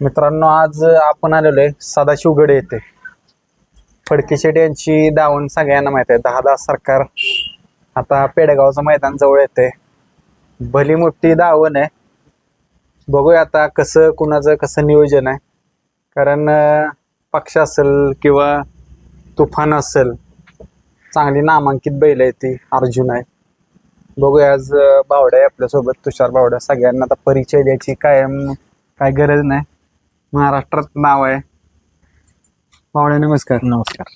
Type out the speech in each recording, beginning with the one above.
मित्रांनो आज आपण आलेलो आहे सदाशिवगड येथे. फडके शेट यांची दावण सगळ्यांना माहीत आहे. दहा दहा सरकार आता पेडगावचं मैदान जवळ येते. भली मोठी दावण आहे. बघूया आता कसं कुणाचं कसं नियोजन आहे. कारण पक्ष असेल किंवा तुफान असेल चांगली नामांकित बैल आहे ती अर्जुन आहे. बघूया आज बावड्या आहे आपल्यासोबत. तुषार बावड्या सगळ्यांना आता परिचय द्यायची कायम काय गरज नाही. महाराष्ट्रात नाव आहे. बावडा नमस्कार. नमस्कार.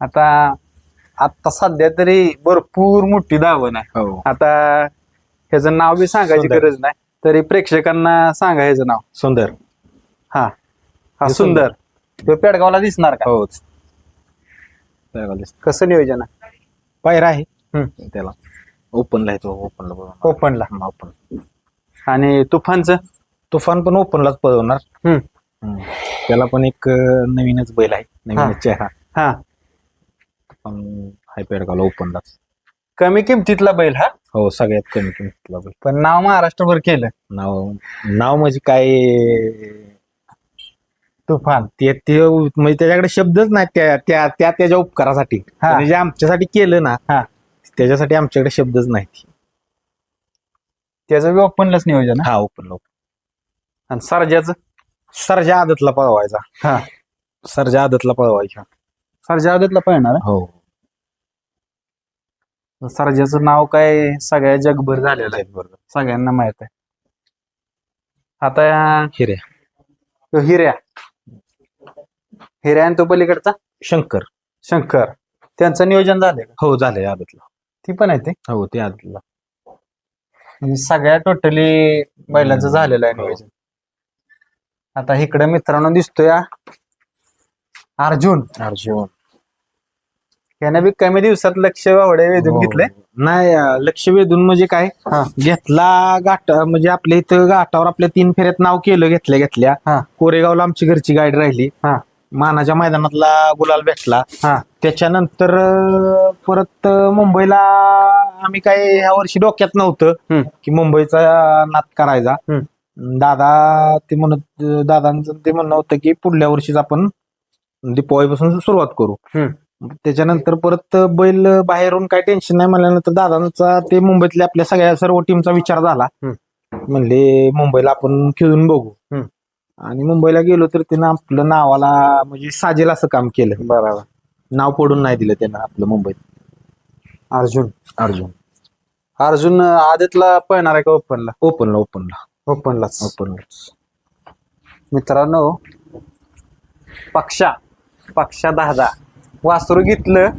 आता आता सध्या तरी भरपूर मोठी दावण आहे. हो. आता ह्याचं नाव बी सांगायची सुंदर. गरज नाही. तरी प्रेक्षकांना सांगा ह्याचं नाव. सुंदर. हा. हा हे सुंदर. तो पेडगावला दिसणार का? हो कसं नियोजन आहे? पायरा आहे. हम्म. त्याला. ओपनला आहे तो ओपनला ओपनला. ओपन. आणि तुफानचं? तुफान पण ओपनलाच पळवणार. हम्म. त्याला पण एक नवीनच बैल आहे नवीनच चेहरा. हा. पण हाय पेडगावला ओपनलाच. कमी किमतीतला बैल हा? हो सगळ्यात कमी किमतीतला बैल. पण नाव महाराष्ट्रभर केलं. नाव नाव म्हणजे काय? तुफान. ते ते म्हणजे त्याच्याकडे शब्दच नाही त्या त्या त्या त्याच्या उपकारासाठी. हा. त्याने जे आमच्यासाठी केलं ना हा. त्याच्यासाठी आमच्याकडे शब्दच नाही. त्याचं बी ओपनलाच नियोजन हा? हा ओपनला आणि सरजाचं? सरजा आदतला पळवायचा हा. सरजा आदतला पळवायचा सरजा आदतला पाहणार हो. सरजाचं नाव काय सगळ्या जगभर झालेलं आहे. बरोबर सगळ्यांना माहीत आहे. आता या- हिरे तो हिऱ्या. हिऱ्या आणि तो पलीकडचा? शंकर. शंकर. त्यांचं नियोजन झालंय का? हो झाले आदतला. ती पण आहे ते? हो ते आदतला. म्हणजे सगळ्या टोटली बैलांचं झालेलं आहे. नियोजन. आता इकडे मित्रांनो दिसतोय अर्जुन अर्जुन याने बी कमी दिवसात लक्ष एवढे वेधून हो. घेतलंय नाही लक्ष वेधून म्हणजे काय. घेतला गाठ म्हणजे आपल्या इथं घाटावर आपल्या तीन फेऱ्यात नाव केलं घेतल्या घेतल्या. कोरेगावला आमची घरची गाडी राहिली. मानाच्या मैदानातला गुलाल भेटला त्याच्यानंतर परत मुंबईला आम्ही काय ह्या वर्षी डोक्यात नव्हतं. की मुंबईचा नाद करायचा दादा ते म्हणत दादांचं ते म्हणणं होतं की पुढल्या वर्षीच आपण दीपावळीपासून सुरुवात करू. त्याच्यानंतर परत बैल बाहेरून काय टेन्शन नाही म्हणल्यानंतर दादांचा ते मुंबईतल्या आपल्या सगळ्या सर्व टीमचा विचार झाला. म्हणले मुंबईला आपण खेळून बघू. आणि मुंबईला गेलो तर त्यानं आपलं नावाला म्हणजे साजेल असं काम केलं. बरोबर. नाव पडून नाही दिलं त्यानं आपलं मुंबईत. अर्जुन. अर्जुन. अर्जुन आदितला पळणार आहे का ओपनला? ओपनला ओपनला. ओपनलाच. ओपनला मित्रांनो पक्षा पक्षा दहा वासरू घेतलं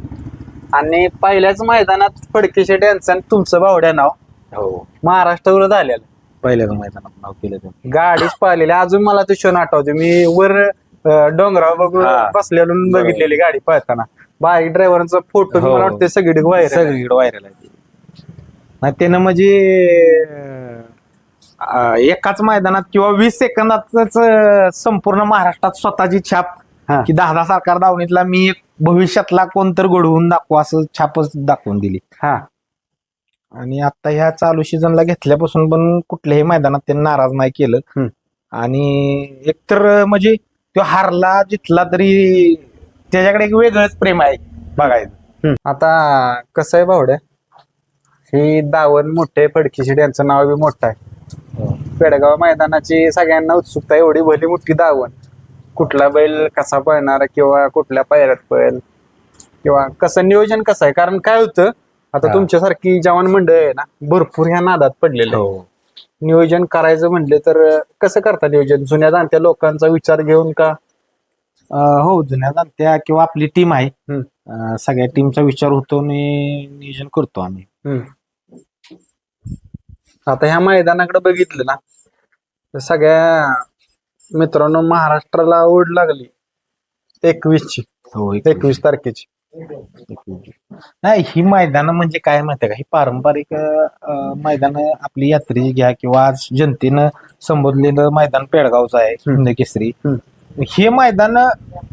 आणि पहिल्याच मैदानात फडके शेट यांचं आणि तुमचं बावड्या नाव. हो. महाराष्ट्रावर झालेलं पहिल्याच मैदानात नाव केलं त्यानं. गाडीच पाहिलेली. अजून मला तो क्षण आठवते. मी वर अं, डोंगरावर बघून हा. बसलेलो आणि. बघितलेली गाडी पळताना बाईक ड्रायव्हरचा फोटो हो. मला वाटतं सगळी व्हायरल सगळीकडे व्हायरल आहे. ते. नाही त्यानं म्हणजे अं, एकाच मैदानात किंवा वीस सेकंदातच अं, संपूर्ण महाराष्ट्रात स्वतःची छाप हा. की दहा दहा सरकार दावणीतला मी एक भविष्यातला कोणतर घडवून दाखवू असं छापच दाखवून दिली. हा. आणि आता ह्या चालू सीझनला घेतल्यापासून पण कुठल्याही मैदानात त्यांनी नाराज नाही केलं. आणि एकतर म्हणजे तो हारला जितला तरी त्याच्याकडे एक वेगळंच प्रेम आहे बघायचं. आता कसं आहे बावड्या ही दावण मोठे फडकेशीड यांचं नाव बी मोठं आहे. पेडगाव मैदानाची सगळ्यांना उत्सुकता एवढी भली मोठी दावण. कुठला बैल कसा पळणार किंवा कुठल्या पायऱ्यात पळेल? किंवा कसं नियोजन कसं आहे? कारण काय होतं आता हा. तुमच्यासारखी जवान मंडळ आहे ना भरपूर ह्या नादात पडलेले आहे. हो. नियोजन करायचं म्हणले तर कसं करता नियोजन? जुन्या जाणत्या लोकांचा विचार घेऊन का? अं, हो जुन्या जाणत्या किंवा आपली टीम आहे. हम्म. अं, सगळ्या टीमचा विचार होतो आणि नियोजन करतो आम्ही. आता ह्या मैदानाकडे बघितलं ना तर सगळ्या मित्रांनो महाराष्ट्राला ओढ लागली. एकवीसची. हो एकवीस. तारखेची. नाही ही मैदान म्हणजे काय माहितीये का? ही पारंपरिक मैदान आपली यात्रेची घ्या किंवा आज जनतेनं संबोधलेलं मैदान पेडगावचं आहे केसरी. हे मैदान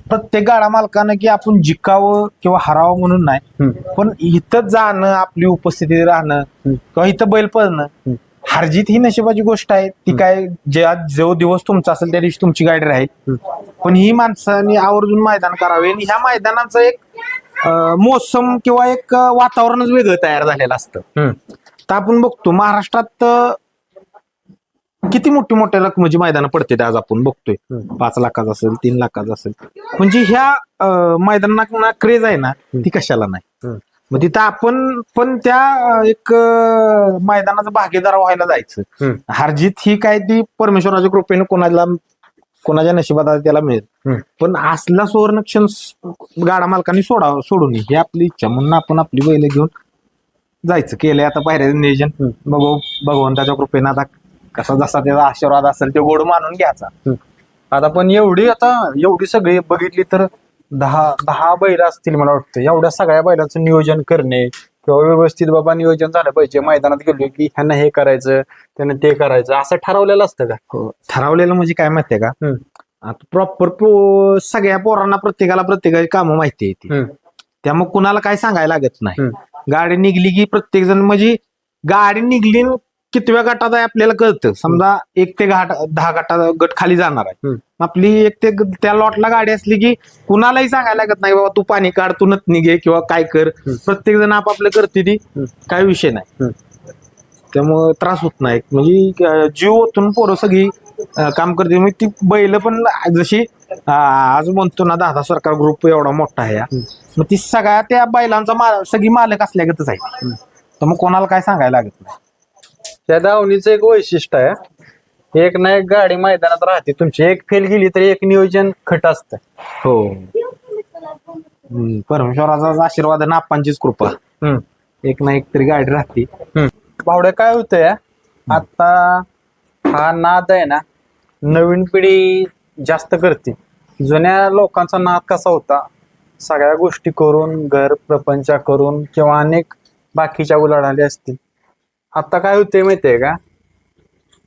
प्रत्येक गाडा मालकानं की आपण जिकावं किंवा हरावं म्हणून नाही. पण इथं जाणं आपली उपस्थिती राहणं. किंवा इथं बैल पळणं हारजीत ही नशिबाची गोष्ट आहे. ती काय ज्या जो दिवस तुमचा असेल त्या दिवशी तुमची गाडी राहील. पण ही माणसांनी आवर्जून मैदान करावे आणि ह्या मैदानाचं एक मोसम किंवा एक वातावरणच वेगळं तयार झालेलं असतं. तर आपण बघतो महाराष्ट्रात किती मोठी मोठ्या रकमेची मैदानं पडते आज आपण बघतोय हम्म. पाच लाखाचं असेल तीन लाखाचं असेल म्हणजे ह्या अं, मैदानांना क्रेज आहे ना ती कशाला नाही हम्म. मग तिथं आपण पण त्या अं, एक अं, मैदानाचा भागीदार व्हायला जायचं हम्म. हारजीत ही काय ती परमेश्वराच्या कृपेने कोणाला कोणाच्या नशिबात आहे त्याला मिळेल हम्म. पण असला सुवर्णक्षण स- गाडा मालकांनी सोडा सोडू नये ही आपली इच्छा म्हणून आपण आपली बैल घेऊन जायचं केलंय आता पायऱ्याचं नियोजन हम्म. बघू भगवंताच्या कृपेने आता कसा जसा त्याचा आशीर्वाद असेल ते गोड मानून घ्यायचा. आता पण एवढी आता एवढी सगळी बघितली तर दहा दहा बैल असतील मला वाटतं. एवढ्या सगळ्या बैलांचं नियोजन करणे किंवा व्यवस्थित बाबा नियोजन झालं पाहिजे. मैदानात गेलो की ह्यांना हे करायचं त्यांना ते करायचं. असं ठरवलेलं असतं का? हो. ठरवलेलं म्हणजे काय माहितीये का. आता प्रॉपर सगळ्या पोरांना प्रत्येकाला प्रत्येकाची कामं माहिती हम्म. त्यामुळे कुणाला काय सांगायला लागत नाही. गाडी निघली की प्रत्येक जण म्हणजे गाडी निघली कितव्या गटात आहे आपल्याला कळतं. समजा एक ते घाट दहा गटा गट खाली जाणार आहे. आपली एक ते त्या लॉटला गाडी असली की कुणालाही सांगायला लागत नाही बाबा तू पाणी काढ तू नतनी घे किंवा काय कर. प्रत्येक जण आपापलं करते ती. काय विषय नाही. त्यामुळं त्रास होत नाही. म्हणजे जीव ओतून पोरं सगळी काम करते. मग ती बैल पण जशी आज म्हणतो ना दादा सरकार ग्रुप एवढा मोठा आहे. मग ती सगळ्या त्या बैलांचा सगळी मालक असल्यागतच आहे. तर मग कोणाला काय सांगायला लागत नाही. त्या धावणीचं एक वैशिष्ट्य आहे एक ना एक गाडी मैदानात राहते. तुमची एक फेल गेली तर एक नियोजन खट असतं. हो. हम्म, परमेश्वराचा आशीर्वाद आप्पांचीच कृपा. एक ना एक तरी गाडी राहते. भावड्या काय होतंय आता हा नाद आहे ना नवीन पिढी जास्त करते. जुन्या लोकांचा नाद कसा होता सगळ्या गोष्टी करून घर प्रपंच करून किंवा अनेक बाकीच्या उलाढाली असतील आता काय होतंय माहितीये का?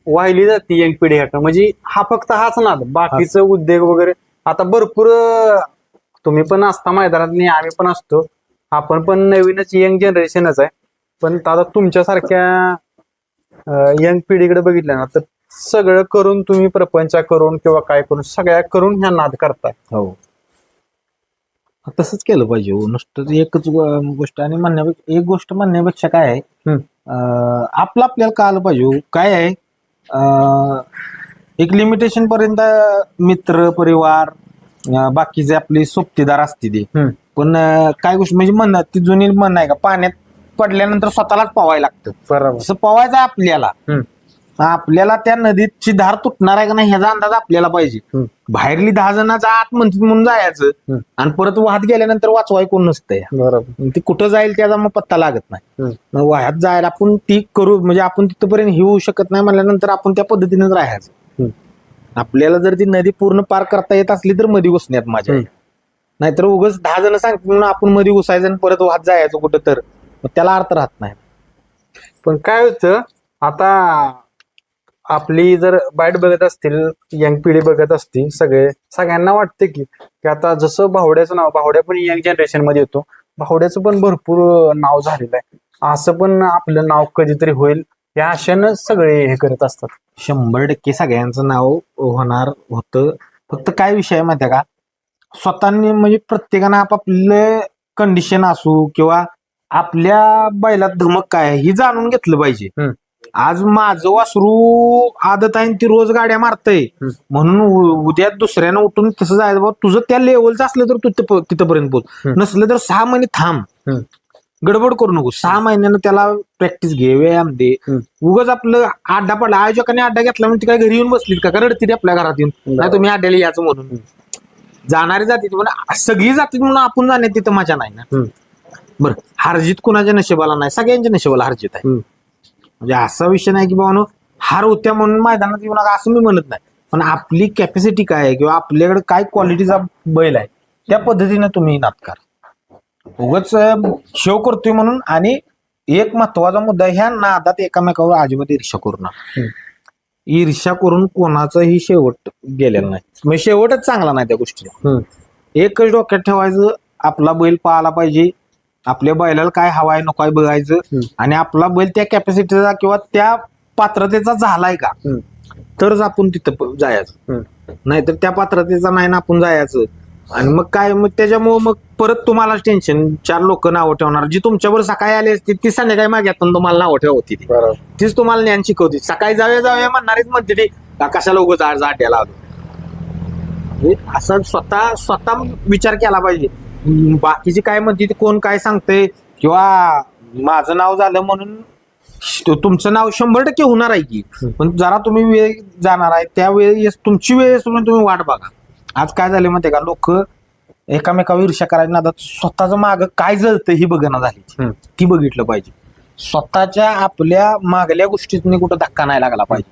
वाहिली जाते यंग पिढी ह्याकडे म्हणजे हा फक्त हाच नाद. बाकीचं उद्योग वगैरे. आता भरपूर अं, तुम्ही पण असता मैदानात आणि आम्ही पण असतो. आपण पण नवीनच यंग जनरेशनच आहे. पण आता तुमच्यासारख्या यंग पिढीकडे बघितलं ना तर सगळं करून तुम्ही प्रपंच करून किंवा काय करून सगळ्या करून ह्या नाद करताय. हो. तसंच केलं पाहिजे हो. नुसतं एकच गो- गोष्ट आणि म्हणण्यापेक्षा एक गोष्ट म्हणण्यापेक्षा काय आहे? हम्म. आपलं आपल्याला कळालं पाहिजे हो. काय आहे एक लिमिटेशन पर्यंत मित्र परिवार अं, बाकीचे आपले सोबतीदार असतील हम्म. पण अं, काय गोष्ट म्हणजे म्हण ती जुनी म्हण आहे का पाण्यात पडल्यानंतर स्वतःलाच पवायला लागतं बरोबर तसं पवायचं आहे आपल्याला हम्म. आपल्याला त्या नदीची धार तुटणार आहे का नाही ह्याचा अंदाज आपल्याला पाहिजे. बाहेरली दहा जणांचा आत म्हणतात म्हणून जायचं. आणि परत वाहत गेल्यानंतर वाचवाय कोण नसतंय. बरोबर. ती कुठं जाईल त्याचा मग पत्ता लागत नाही. वाहत जायला आपण ती करू म्हणजे आपण तिथपर्यंत येऊ शकत नाही म्हणल्यानंतर आपण त्या पद्धतीनेच राहायचं. आपल्याला जर ती नदी पूर्ण पार करता येत असली तर मध्ये घुसण्यात माझ्या. नाहीतर उगाच दहा जण सांगतात म्हणून आपण मध्ये घुसायचं आणि परत वाहत जायचं कुठं तर. मग त्याला अर्थ राहत नाही. पण काय होतं आता आपली जर बाईट बघत असतील यंग पिढी बघत असतील सगळे सगळ्यांना वाटतं की की आता जसं भावड्याचं नाव भावड्या पण यंग जनरेशनमध्ये येतो. भावड्याचं पण भरपूर नाव झालेलं आहे. असं पण आपलं नाव कधीतरी होईल. या आशेनं सगळे हे करत असतात. शंभर टक्के सगळ्यांचं नाव होणार होतं. फक्त काय विषय माहिती का? स्वतःनी म्हणजे प्रत्येकानं आपापले कंडिशन असू किंवा आपल्या बैलात धमक काय हे जाणून घेतलं पाहिजे. आज माझं वासरू आदत आहे आणि ती रोज गाड्या मारतय. म्हणून उ- उद्या दुसऱ्यानं उठून तसं जायचं. बाबा तुझं त्या लेवलचं असलं तर तू तिथं- तिथपर्यंत पोच हम्म. नसलं तर सहा महिने थांब. हम्म. गडबड करू नको. सहा महिन्यानं त्याला प्रॅक्टिस घे व्यायाम दे. हम्म. उगाच आपलं अड्डा पडला. आयोजकाने अड्डा घेतला म्हणून ती काय घरी येऊन बसलीत का? का रडतील आपल्या घरात येऊन? नाही तुम्ही अड्ड्याला याचं म्हणून. जाणारी जातीत पण सगळी जातीत म्हणून आपण जाण्यात तिथं मजा नाही ना. हम्म. बरं हारजीत कुणाच्या नशिबाला नाही? सगळ्यांच्या नशिबाला हारजीत आहे. हम्म. म्हणजे असा विषय नाही की बाबा हार होत्या म्हणून मैदानात येऊ नका असं मी म्हणत नाही. पण आपली कॅपॅसिटी काय आहे किंवा आपल्याकडे काय क्वालिटीचा बैल आहे त्या पद्धतीने तुम्ही नाटकार उगाच शो करतोय म्हणून आणि एक महत्त्वाचा मुद्दा ह्या नादात एकामेकावर अजिबात ईर्षा करू नका. ईर्षा करून कोणाचाही शेवट गेलेला नाही. म्हणजे शेवटच चांगला नाही त्या गोष्टीला. एकच डोक्यात ठेवायचं आपला बैल पाहायला पाहिजे आपल्या बैलाला काय हवाय नको आहे बघायचं. आणि आपला बैल त्या कॅपॅसिटीचा किंवा त्या पात्रतेचा झालाय का. तरच आपण तिथं जायचं. नाहीतर त्या पात्रतेचा नाही ना आपण जायचं. आणि मग काय मग त्याच्यामुळे मग परत तुम्हाला टेन्शन चार लोक नावं ठेवणार. जी तुमच्यावर सकाळी आली असती ती संध्याकाळी माग्यातून तुम्हाला नावं ठेवती तीच तुम्हाला ज्ञान शिकवते. सकाळी जाऊया जाऊया म्हणणारीच म्हणते ती. "का कशाला उगाच आट्याला आलो? म्हणजे असं स्वतः स्वतः विचार केला पाहिजे. हम्म, बाकीचे काय म्हणते ते कोण काय सांगते किंवा माझं नाव झालं म्हणून तुमचं नाव शंभर टक्के होणार आहे की. पण जरा तुम्ही वेळ जाणार आहे त्या वेळेस तुमची वेळ येईपर्यंत तुम्ही वाट बघा. आज काय झालं माहितीये का? लोक एकामेकावर ईर्ष्या करायला नादात स्वतःच माग काय जळतं ही बघणं झाली. हम्म. ती बघितलं पाहिजे. स्वतःच्या आपल्या मागल्या गोष्टीतनी कुठं धक्का नाही लागला पाहिजे.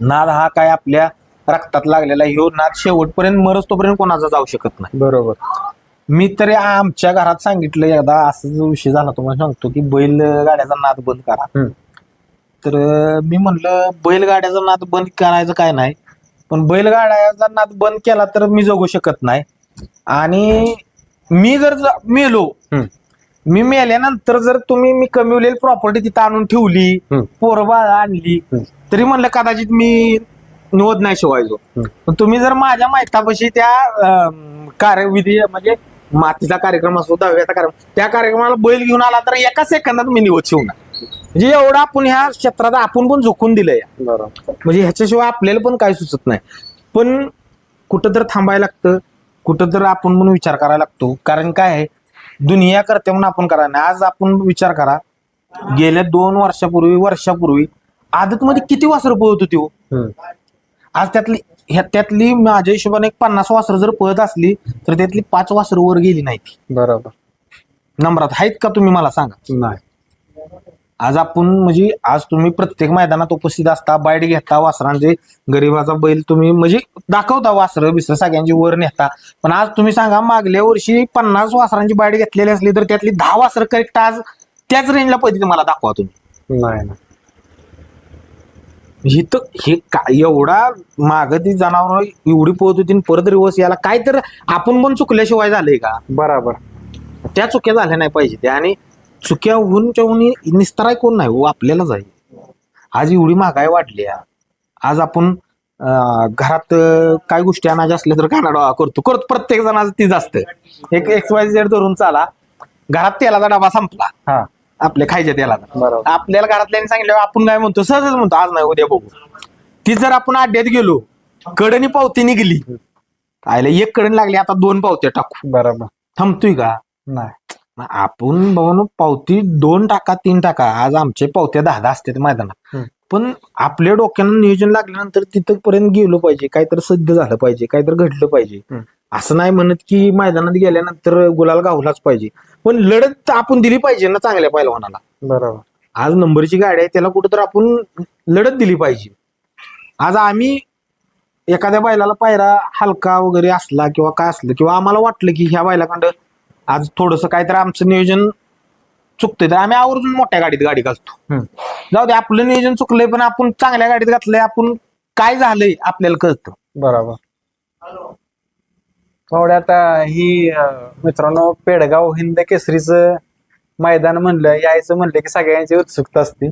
नाद हा काय आपल्या रक्तात लागलेला ह्यो नाद शेवटपर्यंत मरच तोपर्यंत कोणाचा जाऊ शकत नाही. बरोबर. मी तरी आमच्या घरात सांगितलं एकदा असं जो विषय झाला तुम्हाला सांगतो की बैल गाड्याचा नाद बंद करा हम्म. तर अं, मी म्हणलं बैलगाड्याचा नाद बंद करायचं काय नाही पण बैलगाड्याचा नाद बंद केला तर मी जगू शकत नाही आणि मी जर ज- मेलो हम्म. मी मेल्यानंतर जर तुम्ही मी कमवलेली प्रॉपर्टी तिथं आणून ठेवली हम्म. पोरबाळ आणली हम्म. तरी म्हणलं कदाचित मी निवड नाही शिवायचो हम्म. पण तुम्ही जर माझ्या माहितापाशी त्या अं, कार्यविधी म्हणजे मातीचा कार्यक्रम असतो दहाव्याचा कार्यक्रम त्या कार्यक्रमाला बैल घेऊन आला तर एका सेकंदात मी निवड शिवणार. म्हणजे एवढं आपण ह्या क्षेत्रात आपण पण झोकून दिलंय. म्हणजे ह्याच्याशिवाय आपल्याला पण काही सुचत नाही. पण कुठं तर थांबायला लागतं कुठं तर आपण पण विचार करायला लागतो. कारण काय आहे दुनिया करते म्हणून आपण करायला नाही. आज आपण विचार करा गेल्या दोन वर्षापूर्वी वर्षापूर्वी आदतमध्ये किती वासरं पळत होती हो. आज त्यातली ह्या त्यातली माझ्या हिशोबाने एक पन्नास वासरं जर पळत असली तर त्यातली पाच वासरं वर गेली नाहीत. बरोबर. नंबरात आहेत का तुम्ही मला सांगा? नाही. आज आपण म्हणजे आज तुम्ही प्रत्येक मैदानात उपस्थित असता बाईट घेता वासरांचे गरीबाचा बैल तुम्ही म्हणजे दाखवता वासरं बिसरं सगळ्यांची वर नेता. पण आज तुम्ही सांगा मागल्या वर्षी पन्नास वासरांची बाईट घेतलेली असली तर त्यातली दहा वासरं करेक्ट आज त्याच रेंजला पद्धती मला दाखवा तुम्ही. नाही ना हे तर हे काय एवढा माग ती जनावर एवढी पोहत होती आणि परत रिवर्स याला काय तर आपण पण चुकल्याशिवाय झालंय का? बरोबर. त्या चुक्या झाल्या नाही पाहिजे त्या. आणि चुक्या होऊन होऊन निस्तराय कोण नाही हो? आपल्यालाच आहे. आज एवढी महागाई वाढली. आज आपण घरात काय गोष्टी आणायच्या असल्या तर कानाडोळा करतो. करतो प्रत्येक जणाचं तीच असतं. एक एक्स वाय झेड धरून चाला. घरात तेलाचा डबा संपला. हा. आपल्या खायच्या बरोबर. आपल्याला घरातल्यानी सांगितलं आपण काय म्हणतो सहजच म्हणतो आज नाही उद्या बघू. ती जर आपण अड्ड्यात गेलो कडनी पावती निघली. आयला एक कडण लागली आता दोन पावत्या टाकू. बरोबर. थांबतोय का? नाही. मग आपण बघून पावती दोन टाका तीन टाका. आज आमचे पावत्या दहा दहा असतात मैदानात. हम्म. पण आपल्या डोक्यानं नियोजन लागल्यानंतर तिथं पर्यंत गेलो पाहिजे. काहीतरी सिद्ध झालं पाहिजे काहीतरी घडलं पाहिजे. हम्म. असं नाही म्हणत की मैदानात गेल्यानंतर गुलाल गावलाच पाहिजे. पण लढत आपण दिली पाहिजे ना चांगल्या पहिलवानाला बरोबर. आज नंबरची गाडी आहे त्याला कुठं तर आपण लढत दिली पाहिजे. आज आम्ही एखाद्या बैलाला पायरा हलका वगैरे असला किंवा काय असलं किंवा आम्हाला वाटलं की ह्या बैलाकडं आज थोडंसं काहीतरी आमचं नियोजन चुकतंय तर आम्ही आवर्जून मोठ्या गाडीत गाडी घालतो. जाऊ दे आपलं नियोजन चुकलंय पण आपण चांगल्या गाडीत घातलंय आपण काय झालंय आपल्याला कळतं. बरोबर. थोड्या आता ही मित्रांनो पेडगाव हिंद केसरीचं मैदान म्हणलं यायचं म्हणलं की सगळ्यांची उत्सुकता असते.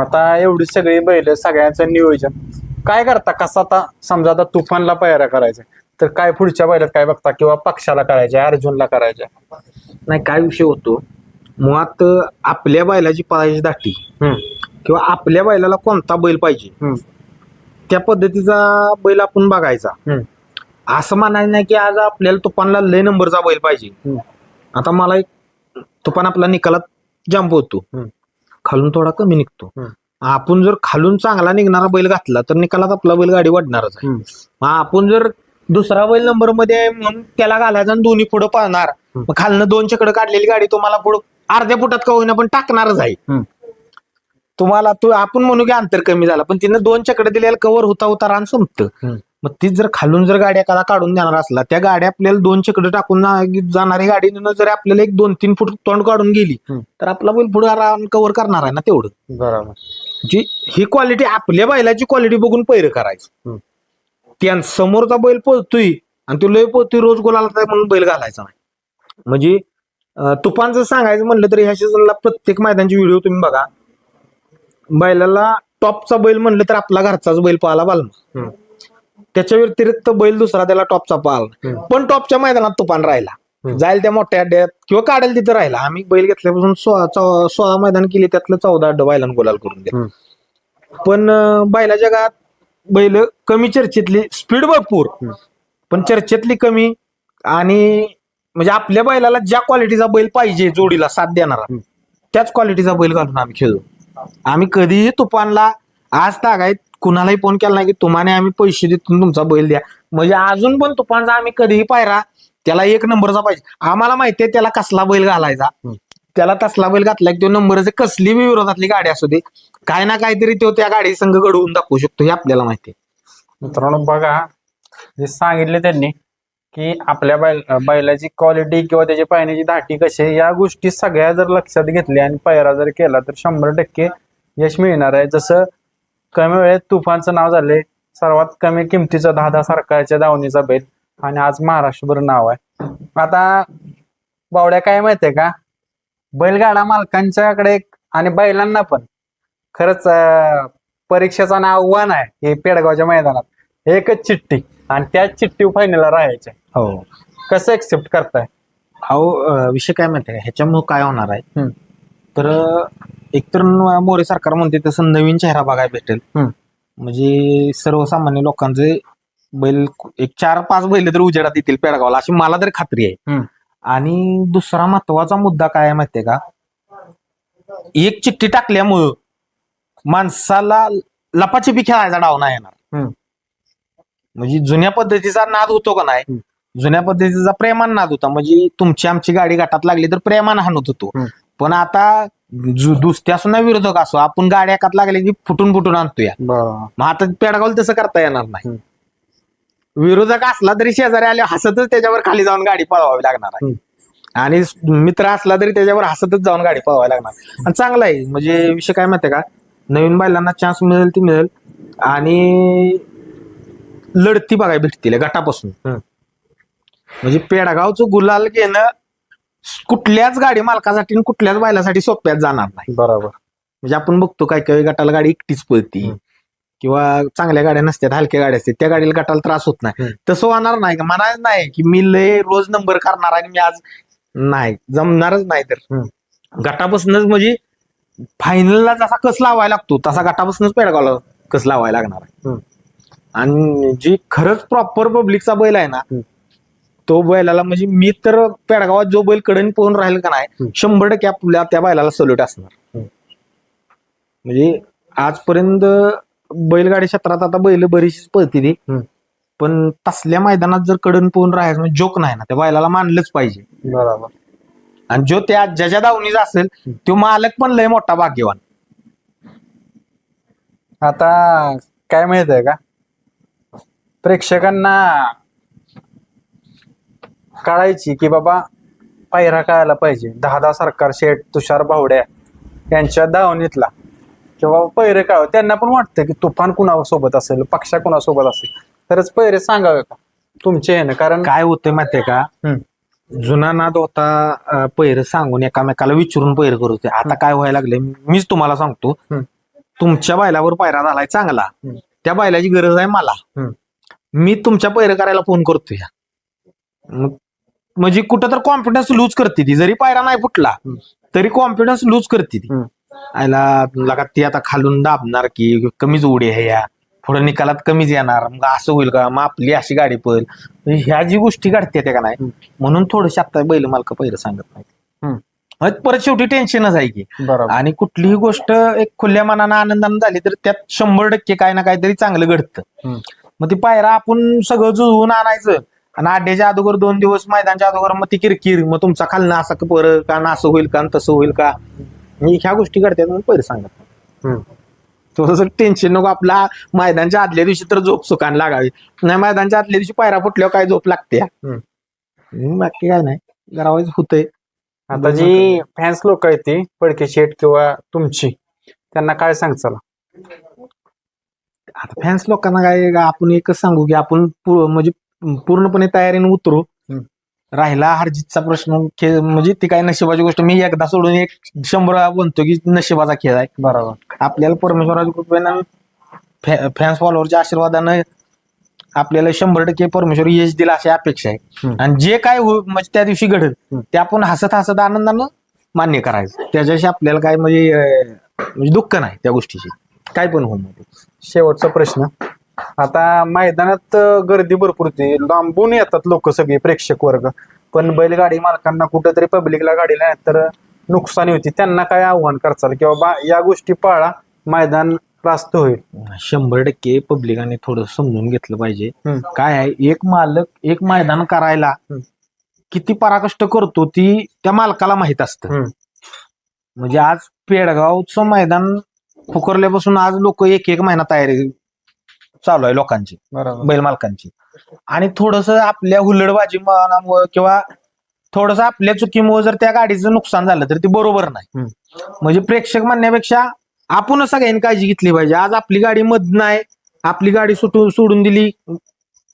आता एवढी सगळी बैल सगळ्यांचं नियोजन. काय करता? कसं आता? समजा आता तुफानला पायऱ्या करायच्या. तर काय पुढच्या बैलात काय बघता? किंवा पक्षाला करायच्या अर्जुनला करायच्या? नाही काय विषय होतो? मुळात आपल्या बैलाची पळायची दाटी. किंवा आपल्या बैलाला कोणता बैल पाहिजे? त्या पद्धतीचा बैल आपण बघायचा. असं म्हणायचं नाही की आज आपल्याला तुफानला लय नंबरचा बैल पाहिजे आता मला एक तुफान आपला निकालात जांब होतो. खालून थोडा कमी निघतो. आपण जर खालून चांगला निघणारा बैल घातला तर निकालात आपला बैल गाडी वाढणारच आहे हम्म. मग आपण जर दुसरा बैल नंबरमध्ये म्हणून त्याला घालायचा आणि दोन्ही पुढे. मग खालनं दोन चकडं काढलेली गाडी तुम्हाला पुढं अर्ध्या फुटात का होईना पण टाकणारच आहे. तुम्हाला तू आपण म्हणू की अंतर कमी झाला पण तिनं दोन चकडे दिलेला कवर होता होता रान संपतं. मग तीच जर खालून जर गाडी एखादा काढून देणार असला त्या गाडी आपल्याला दोन चकडे टाकून जाणारी गाडी जर आपल्याला एक दोन तीन फूट तोंड काढून गेली. तर आपला बैल पुढे रान कव्हर करणार आहे ना तेवढं बरोबर जी ही क्वालिटी आपल्या बैलाची क्वालिटी बघून पैर करायचं. त्या समोरचा बैल पळतोय आणि तो लय पळतोय रोज गोलाला म्हणून बैल घालायचा नाही म्हणजे अं, तुफानचं सांगायचं म्हणलं तर ह्या सीझनला प्रत्येक मैदानची व्हिडिओ तुम्ही बघा बैलाला टॉपचा बैल म्हणलं तर आपला घरचाच बैल पाहायला बालमा. त्याच्या व्यतिरिक्त बैल दुसरा त्याला टॉपचा हम्म. पण टॉपच्या मैदानात तुफान राहिला. जाईल त्या मोठ्या अड्ड्यात किंवा काढेल तिथं राहिला आम्ही बैल घेतल्यापासून सोळा सोळा मैदान केली त्यातलं चौदा अड्ड बैलांना गोलाल करून दिला. पण बैलाच्या जगात बैल कमी चर्चेतली स्पीड भरपूर. पण चर्चेतली कमी आणि म्हणजे आपल्या बैलाला ज्या क्वालिटीचा बैल पाहिजे जोडीला साथ देणारा. त्याच क्वालिटीचा बैल घालून आम्ही खेळतो आम्ही कधीही तुफानला आज तागायत कुणालाही फोन केला नाही की तुम्हाला आम्ही पैसे देतो तुमचा बैल द्या. म्हणजे अजून पण तुफानचा आम्ही कधीही पायरा त्याला एक नंबरचा पाहिजे. आम्हाला माहिती आहे त्याला कसला बैल घालायचा. त्याला तसला बैल घातला की तो नंबरचे कसली बी विरोधातली गाडी असू दे काय ना काहीतरी तो त्या गाडी संघ घडवून दाखवू शकतो हे आपल्याला माहिती आहे. मित्रांनो बघा जे सांगितले त्यांनी की आपल्या बैल बैलाची क्वालिटी किंवा त्याची पाहण्याची धाटी कशी आहे या गोष्टी सगळ्या जर लक्षात घेतल्या आणि पैरा जर केला तर शंभर टक्के यश मिळणार आहे. जसं कमी वेळेत तुफानचं नाव झाले. सर्वात कमी किमतीचं दहा दहा सरकारच्या दावणीचा बैल आणि आज महाराष्ट्रभर नाव आहे. आता बावड्या काय माहितीये का? बैलगाडा मालकांच्याकडे आणि बैलांना पण. खरंच परीक्षेचं आणि आव्हान आहे हे पेडगावच्या मैदानात. एकच चिठ्ठी. आणि त्याच चिठ्ठी फायनलला राहायचे. हो. कसं एक्सेप्ट करताय? अहो विषय काय माहिती आहे ह्याच्यामुळे काय होणार आहे. तर एकतर न- मोरे सरकार म्हणते तसं नवीन चेहरा बघायला भेटेल हम्म. म्हणजे सर्वसामान्य लोकांचे बैल एक चार पाच बैल तर उजेडात येतील पेडगावला अशी मला तरी खात्री आहे हम्म. आणि दुसरा महत्त्वाचा मुद्दा काय आहे माहितीये का एक चिठ्ठी टाकल्यामुळं माणसाला लपाछपी खेळायचा डाव नाही येणार हम्म. म्हणजे जुन्या पद्धतीचा नाद होतो का नाही हम्म. जुन्या पद्धतीचा प्रेमान नाद होता. म्हणजे तुमची आमची गाडी गाठात लागली तर प्रेमान हाणत होतो. हम्म. पण आता जु- दुसत्या असो ना विरोधक असो आपण गाडी एकात लागली की फुटून फुटून आणतो या बरं. मग आता पेडगावला तसं करता येणार नाही. विरोधक असला तरी शेजारी आले हसतच त्याच्यावर खाली जाऊन गाडी पळवावी लागणार आहे. आणि स- मित्र असला तरी त्याच्यावर हसतच जाऊन गाडी पळवावी लागणार. आणि चांगला आहे. म्हणजे विषय काय माहितीये का? नवीन बैलांना चान्स मिळेल ती मिळेल. आणि लढती बघायला भेटतील गटापासून. हम्म. म्हणजे पेडगावचं गुलाल घेणं कुठल्याच गाडी मालकासाठी आणि कुठल्याच बैलासाठी सोप्यात जाणार नाही बरोबर म्हणजे आपण बघतो काय काही गटाला गाडी एकटीच पळती. किंवा चांगल्या गाड्या नसतात हलक्या गाड्या असतात त्या गाडीला गटाला त्रास होत नाही. तसं होणार नाही का म्हणायच नाही की मी लय रोज नंबर करणार आणि मी आज नाही जमणारच नाही तर. गटापासूनच म्हणजे फायनलला जसा कस लावायला लागतो तसा गटापासूनच पेडगावला कस लावायला लागणार आहे. आणि जी खरंच प्रॉपर पब्लिकचा बैल आहे ना. तो बैलाला म्हणजे मी तर पेडगावात जो बैल कडन पोहून राहील का नाही. शंभर टक्के आपल्या त्या बैलाला सल्यूट असणार. म्हणजे आजपर्यंत बैलगाडी क्षेत्रात आता बैल बरीचशीच पळती ती. पण तसल्या मैदानात जर कडन पोहून राहायचं म्हणजे जोक नाही ना त्या बैलाला मानलंच पाहिजे. बरोबर. आणि जो त्या ज्याच्या दावणीचा असेल तो मालक पण लय मोठा भाग्यवान. आता काय माहीत आहे का? प्रेक्षकांना कळायची की बाबा पायरा कळायला पाहिजे. दहा दहा सरकार शेठ तुषार भावड्या यांच्या दावणीतला. किंवा पैरे काय त्यांना पण वाटतं की तुफान कुणासोबत असेल पक्षा कुणासोबत असेल. तरच पैरे सांगावे का? तुमचे आहे ना कारण काय होतंय माहितीये का. जुना नाद होता पैर सांगून एकामेकाला विचारून पैर करत होते. आता काय व्हायला लागले मीच तुम्हाला सांगतो. तुमच्या बैलावर पायरा झालाय चांगला. त्या बैलाची गरज आहे मला. मी तुमच्या पैर करायला फोन करतोय. मग- म्हणजे कुठं तर कॉन्फिडन्स लूज करते ती. जरी पायरा नाही फुटला. तरी कॉन्फिडन्स लूज करते ती. आयला लगा ती आता खालून दाबणार की कमीच उडी आहे या. पुढे निकालात कमीच येणार. मग असं होईल का? मग आपली अशी गाडी पळेल. ह्या जी गोष्टी घडते त्या का नाही. म्हणून थोडीशी आता बैल मालक पहिलं सांगत नाही. मग परत शेवटी टेन्शनच आहे की. बरोबर. आणि कुठलीही गोष्ट एक खुल्या मनानं आनंदानं झाली तर त्यात शंभर टक्के काय ना काहीतरी चांगलं घडतं. मग ती पायरा आपण सगळं जुळवून आणायचं. आणि आड्याच्या अगोदर दोन दिवस मैदानच्या अगोदर मग ती किरकिर मग तुमचा खालनं असं पर का ना असं होईल का आणि तसं होईल का? म्हणजे ह्या गोष्टी घडतात म्हणून पहिलं सांगत. थोडस टेन्शन नको आपला मैदानच्या आदल्या दिवशी तर झोप सुकान लागावी. नाही मैदानच्या आदल्या दिवशी पायरा फुटल्यावर काय झोप लागते? बाकी काय नाही. वाईज होतंय. आता जी फॅन्स लोक आहेत ती पडके शेठ किंवा तुमची त्यांना काय सांगचाल आता फॅन्स लोकांना काय आपण एकच सांगू की आपण म्हणजे पूर्णपणे तयारीने उतरू. राहिला हरजितचा प्रश्न खेळ म्हणजे ती काय नशिबाची गोष्ट मी एकदा सोडून एक शंभर म्हणतो की नशिबाचा खेळ आहे बरोबर आपल्याला परमेश्वराच्या कृपेनं फॅन्स फॉलोअरच्या आशीर्वादानं आपल्याला शंभर टक्के परमेश्वर यश दिला अशी अपेक्षा आहे. आणि जे काय हो म्हणजे त्या दिवशी घडल. ते आपण हसत हसत आनंदानं मान्य करायचं त्याच्याशी आपल्याला काय म्हणजे म्हणजे दुःख नाही त्या गोष्टीची काय पण होऊन. शेवटचा प्रश्न आता मैदानात अं, गर्दी भरपूर होती. लांबून येतात लोक सगळे प्रेक्षक वर्ग. पण बैलगाडी मालकांना कुठेतरी पब्लिकला गाडीला नाही तर नुकसानी होती. त्यांना काय आव्हान करचाल? किंवा बा या गोष्टी पाळा मैदान रास्त होईल. शंभर टक्के पब्लिकाने थोडं समजून घेतलं पाहिजे. हम्म. काय आहे एक मालक एक मैदान करायला हम्म. किती पराकष्ट करतो ती त्या मालकाला माहीत असतं. हम्म. म्हणजे आज पेडगावचं मैदान फुकरल्यापासून आज लोक एक एक महिना तयारी चालू आहे लोकांची बरोबर. बैल मालकांची. आणि थोडस आपल्या हुल्लडबाजी मनामुळे किंवा थोडस आपल्या चुकीमुळे जर त्या गाडीचं नुकसान झालं तर ते बरोबर नाही. म्हणजे प्रेक्षक म्हणण्यापेक्षा आपणच सगळ्यांनी काळजी घेतली पाहिजे. आज आपली गाडी मध नाही आपली गाडी सुटून सोडून दिली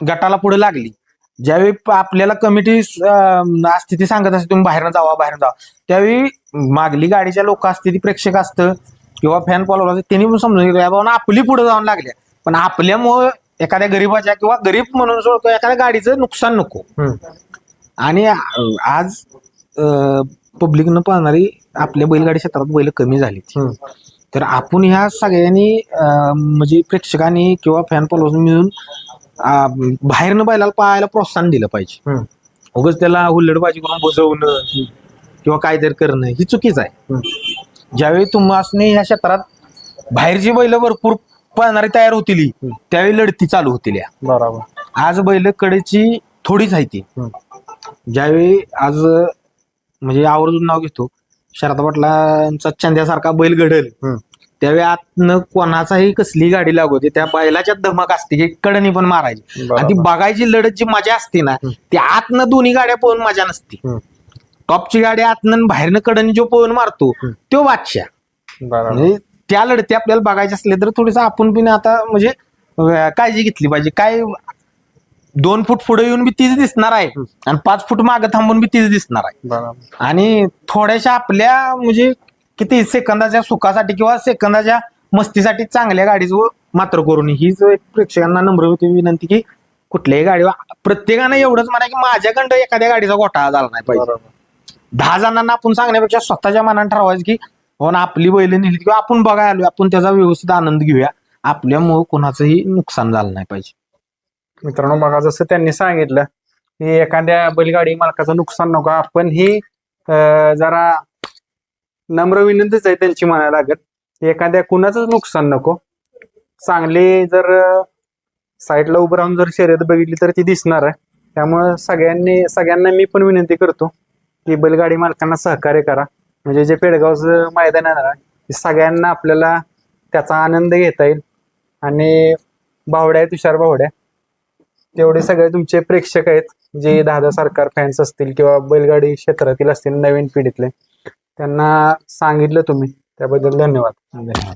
गटाला पुढे लागली. ज्यावेळी आपल्याला कमिटी असते ती सांगत असते तुम्ही बाहेर जावा बाहेर जावा. त्यावेळी मागली गाडीच्या लोक असते ती प्रेक्षक असतं किंवा फॅन फॉलोअर असते त्यांनी पण समजून घेतलं बाबा आपली पुढे जाऊन लागल्या. पण आपल्यामुळं एखाद्या गरीबाच्या किंवा गरीब म्हणून सोडतो एखाद्या गाडीचं नुकसान नको. आणि आज पब्लिकनं पाहणारी आपल्या बैलगाडी क्षेत्रात बैल कमी झाली. तर आपण ह्या सगळ्यांनी म्हणजे प्रेक्षकांनी किंवा फॅन फॉलोअर्स मिळून बाहेरनं बैलाला पाहायला प्रोत्साहन दिलं पाहिजे. उगाच त्याला हुल्लडबाजी करून बुजवणं किंवा काहीतरी करणं ही चुकीच आहे. ज्यावेळी तुम्हाला ह्या क्षेत्रात बाहेरची बैल भरपूर पळणारी तयार होतील त्यावेळी लढती चालू होतील या बरोबर आज बैल कडेची थोडीच आहे ती हम्म. ज्यावेळी आज म्हणजे आवर्जून नाव घेतो शरद पाटलांचा चंद्यासारखा बैल घडल हम्म. त्यावेळी आतनं कोणाचाही कसली गाडी लागू होती त्या बैलाच्या धमक असते की कडणी पण मारायची आणि ती बरोबर. बघायची लढत जी मजा असते ना हम्म. ती आतनं दोन्ही गाड्या पळून मजा नसते हम्म. टॉपची गाडी आतनं आणि बाहेरनं कडणी जो पळून मारतो हम्म. तो बादशाह बरोबर म्हणजे त्या लढती आपल्याला बघायचे असले तर थोडस आपण पण आता म्हणजे काळजी घेतली पाहिजे. काय दोन फूट पुढे येऊन बी तीच दिसणार आहे आणि पाच फूट मागे थांबून बी तीच दिसणार आहे. आणि थोड्याशा आपल्या म्हणजे किती सेकंदाच्या सुखासाठी किंवा सेकंदाच्या मस्तीसाठी चांगल्या गाडीचं मात्र करून हीच एक प्रेक्षकांना नम्र होती विनंती की कुठल्याही गाडीवर प्रत्येकानं एवढंच म्हणा की माझ्याकडं एखाद्या गाडीचा घोटाळा झाला नाही पाहिजे. दहा जणांना आपण सांगण्यापेक्षा स्वतःच्या मनाने ठरवायचं की हो ना आपली बैल नेली किंवा आपण बघायला आलो आपण त्याचा व्यवस्थित आनंद घेऊया. आपल्यामुळं कोणाचंही नुकसान झालं नाही पाहिजे. मित्रांनो बघा जसं त्यांनी सांगितलं की एखाद्या बैलगाडी मालकाचं नुकसान नको आपण ही अं, जरा नम्र विनंतीच आहे त्यांची म्हणायला लागत की एखाद्या कुणाचंच नुकसान नको. चांगली जर साईडला उभं राहून जर शर्यत बघितली तर ती दिसणार आहे. त्यामुळं सगळ्यांनी सगळ्यांना मी पण विनंती करतो की बैलगाडी मालकांना सहकार्य करा. म्हणजे जे पेडगावचं मैदान येणार आहे सगळ्यांना आपल्याला त्याचा आनंद घेता येईल. आणि बावड्या तुषार बावड्या. तेवढे सगळे तुमचे प्रेक्षक आहेत जे दादा सरकार फॅन्स असतील किंवा बैलगाडी क्षेत्रातील असतील नवीन पिढीतले. त्यांना सांगितलं तुम्ही. त्याबद्दल धन्यवाद. धन्यवाद.